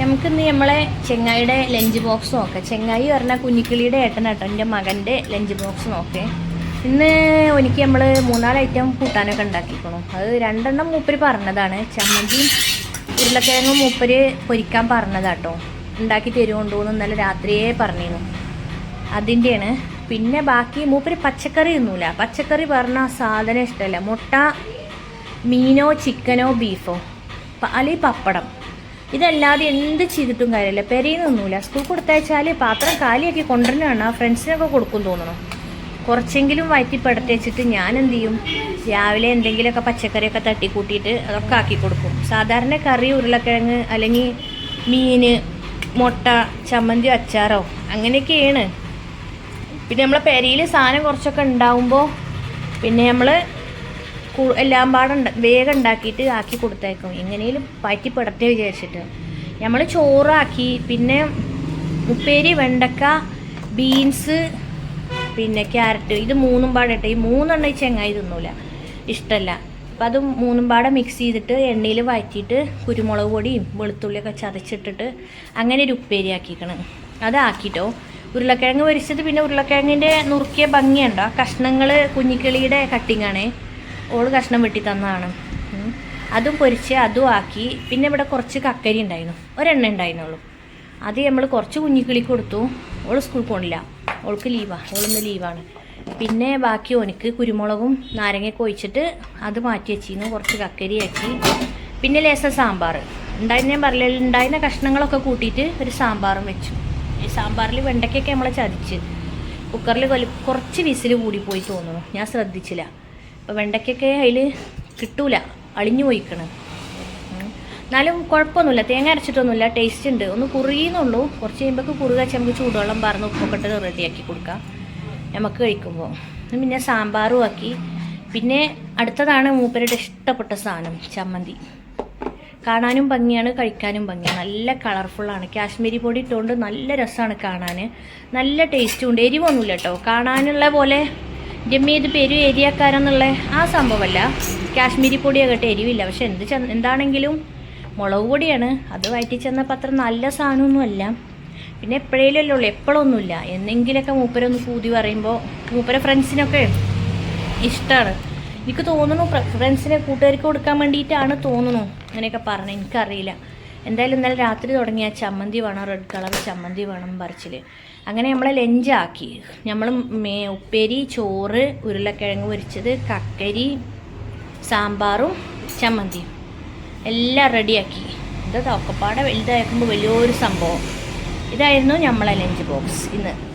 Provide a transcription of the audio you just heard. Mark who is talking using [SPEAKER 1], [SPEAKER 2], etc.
[SPEAKER 1] നമുക്കിന്ന് നമ്മളെ ചെങ്ങായിയുടെ lunch box നോക്കാം. ചെങ്ങായി പറഞ്ഞ കുഞ്ഞിക്കിളിയുടെ ഏട്ടനാട്ടോ. എന്റെ മകന്റെ ലഞ്ച് ബോക്സ് നോക്കേ. ഇന്ന് എനിക്ക് നമ്മൾ മൂന്നാൽ ഐറ്റം കൂട്ടാനൊക്കെ ഉണ്ടാക്കിക്കണു. അത് രണ്ടെണ്ണം മൂപ്പര് പറഞ്ഞതാണ്. ചമ്മന്തിയും ഉരുളക്കിഴങ്ങും മൂപ്പര് പൊരിക്കാൻ പറഞ്ഞതാട്ടോ. ഉണ്ടാക്കി തരുമുണ്ടോന്ന് ഇന്നലെ രാത്രിയേ പറഞ്ഞിരുന്നു. അതിന്റെയാണ് പിന്നെ ബാക്കി മൂപ്പര് പച്ചക്കറി ഒന്നുമില്ല പച്ചക്കറി പറഞ്ഞ സാധനം ഇഷ്ടമല്ല മുട്ട മീനോ ചിക്കനോ ബീഫോ അല്ലെങ്കിൽ പപ്പടം. ഇതല്ലാതെ എന്ത് ചെയ്തിട്ടും കാര്യമില്ല. പെരയുന്നൊന്നുമില്ല സ്കൂൾ കൊടുത്തയച്ചാൽ പാത്രം കാലിയാക്കി കൊണ്ടുവരണമാണ് ഫ്രണ്ട്സിനൊക്കെ കൊടുക്കും തോന്നണം കുറച്ചെങ്കിലും വയറ്റി പടത്തേച്ചിട്ട് ഞാൻ എന്ത് ചെയ്യും രാവിലെ എന്തെങ്കിലുമൊക്കെ പച്ചക്കറിയൊക്കെ തട്ടിക്കൂട്ടിയിട്ട് അതൊക്കെ ആക്കി കൊടുക്കും. സാധാരണ കറി ഉരുളക്കിഴങ്ങ് അല്ലെങ്കിൽ മീൻ മുട്ട ചമ്മന്തി അച്ചാറോ അങ്ങനെയൊക്കെയാണ്. പിന്നെ നമ്മളെ പെരയിൽ സാധനം കുറച്ചൊക്കെ ഉണ്ടാവുമ്പോൾ പിന്നെ നമ്മൾ എല്ലാം പാടുണ്ട്. വേഗം ഉണ്ടാക്കിയിട്ട് ആക്കി കൊടുത്തേക്കും. എങ്ങനെയും പറ്റിപ്പെടട്ടെ വിചാരിച്ചിട്ട്. നമ്മൾ ചോറാക്കി പിന്നെ ഉപ്പേരി വെണ്ടക്ക ബീൻസ് പിന്നെ ക്യാരറ്റ്. ഇത് മൂന്നും പാടിട്ട്. ഈ മൂന്നെണ്ണം ഈ ചെങ്ങായി തിന്നൂല. ഇഷ്ടമല്ല അപ്പം അത് മൂന്നും പാടെ മിക്സ് ചെയ്തിട്ട് എണ്ണയിൽ വഴറ്റിയിട്ട് കുരുമുളക് പൊടിയും വെളുത്തുള്ളിയൊക്കെ ചതച്ചിട്ടിട്ട് അങ്ങനെ ഒരു ഉപ്പേരി ആക്കിക്കണം. അതാക്കിട്ടോ ഉരുളക്കിഴങ്ങ് പൊരിച്ചത് പിന്നെ ഉരുളക്കിഴങ്ങിന്റെ നുറുക്കിയ ഭംഗിയുണ്ടോ? കഷ്ണങ്ങൾ കുഞ്ഞിക്കിളിയുടെ കട്ടിങ്ങാണ് ഓൾ കഷ്ണം വെട്ടി തന്നതാണ്. അതും പൊരിച്ച് അതും ആക്കി. പിന്നെ ഇവിടെ കുറച്ച് കക്കരി ഉണ്ടായിരുന്നു. ഒരെണ്ണ ഉണ്ടായിരുന്നുള്ളൂ. അത് നമ്മൾ കുറച്ച് കുഞ്ഞിക്കിളിക്ക് കൊടുത്തു. ഓൾ സ്കൂളിൽ പോകണില്ല ഓൾക്ക് ലീവാണ് ഓളിന്ന് ലീവാണ്. പിന്നെ ബാക്കി ഓനിക്ക് കുരുമുളകും നാരങ്ങയൊക്കെ ഒഴിച്ചിട്ട് അത് മാറ്റി വെച്ചിരുന്നു. കുറച്ച് കക്കരി ആക്കി. പിന്നെ ലേശം സാമ്പാർ. ഉണ്ടായിരുന്ന ഞാൻ പറഞ്ഞില്ല ഉണ്ടായിരുന്ന കഷ്ണങ്ങളൊക്കെ കൂട്ടിയിട്ട് ഒരു സാമ്പാറും വെച്ചു. ഈ സാമ്പാറിൽ വെണ്ടയ്ക്കൊക്കെ നമ്മളെ ചതിച്ച്. കുക്കറിൽ കുറച്ച് വിസിൽ കൂടിപ്പോയി തോന്നുന്നു. ഞാൻ ശ്രദ്ധിച്ചില്ല. അപ്പോൾ വെണ്ടയ്ക്കൊക്കെ അതിൽ കിട്ടൂല അളിഞ്ഞു പോയിക്കണം. എന്നാലും കുഴപ്പമൊന്നുമില്ല തേങ്ങ അരച്ചിട്ടൊന്നുമില്ല ടേസ്റ്റ് ഉണ്ട്. ഒന്ന് കുറുകിയെന്നുള്ളൂ. കുറച്ച് കഴിയുമ്പോൾ കുറുക വെച്ച് നമുക്ക് ചൂടുവെള്ളം പറഞ്ഞ് ഉപ്പൊക്കെ റെഡിയാക്കി കൊടുക്കാം. നമുക്ക് കഴിക്കുമ്പോൾ. പിന്നെ സാമ്പാറും ആക്കി. പിന്നെ അടുത്തതാണ് മൂപ്പരുടെ ഇഷ്ടപ്പെട്ട സാധനം ചമ്മന്തി. കാണാനും ഭംഗിയാണ് കഴിക്കാനും ഭംഗിയാണ്. നല്ല കളർഫുള്ളാണ് കാശ്മീരി പൊടി ഇട്ടുകൊണ്ട് നല്ല രസമാണ് കാണാൻ നല്ല ടേസ്റ്റും ഉണ്ട്. എരിവൊന്നുമില്ല കേട്ടോ കാണാനുള്ള പോലെ ജമ്മി പെരു ഏരിയക്കാരെന്നുള്ള ആ സംഭവമല്ല. കാശ്മീരി പൊടിയാകട്ടെ എരിവില്ല. പക്ഷെ എന്ത് ചെ എന്താണെങ്കിലും മുളക് പൊടിയാണ്. അത് വയറ്റി ചെന്നപ്പോൾ അത്ര നല്ല സാധനമൊന്നുമല്ല. പിന്നെ എപ്പോഴേലും ഉള്ളൂ? എപ്പോഴൊന്നുമില്ല. എന്നെങ്കിലൊക്കെ മൂപ്പരൊന്ന് കൂതി പറയുമ്പോൾ മൂപ്പര ഫ്രണ്ട്സിനൊക്കെ ഇഷ്ടമാണ്. എനിക്ക് തോന്നുന്നു ഫ്ര- ഫ്രണ്ട്സിനെ കൂട്ടുകാർക്ക് കൊടുക്കാൻ വേണ്ടിയിട്ടാണ് തോന്നുന്നു. അങ്ങനെയൊക്കെ പറഞ്ഞത് എനിക്കറിയില്ല. എന്തായാലും ഇന്നലെ രാത്രി തുടങ്ങിയ ചമ്മന്തി വേണം റെഡ് കളർ ചമ്മന്തി വേണം പറിച്ചിൽ അങ്ങനെ നമ്മളെ ലഞ്ചാക്കി. നമ്മൾ മേ ഉപ്പേരി ചോറ് ഉരുളക്കിഴങ്ങ് പൊരിച്ചത് കക്കരി സാമ്പാറും ചമ്മന്തിയും. എല്ലാം റെഡിയാക്കി. ഇത്? തൊക്കപ്പാടെ വലുതാക്കുമ്പോൾ വലിയൊരു സംഭവം. ഇതായിരുന്നു നമ്മളെ ലഞ്ച് ബോക്സ് ഇന്ന്.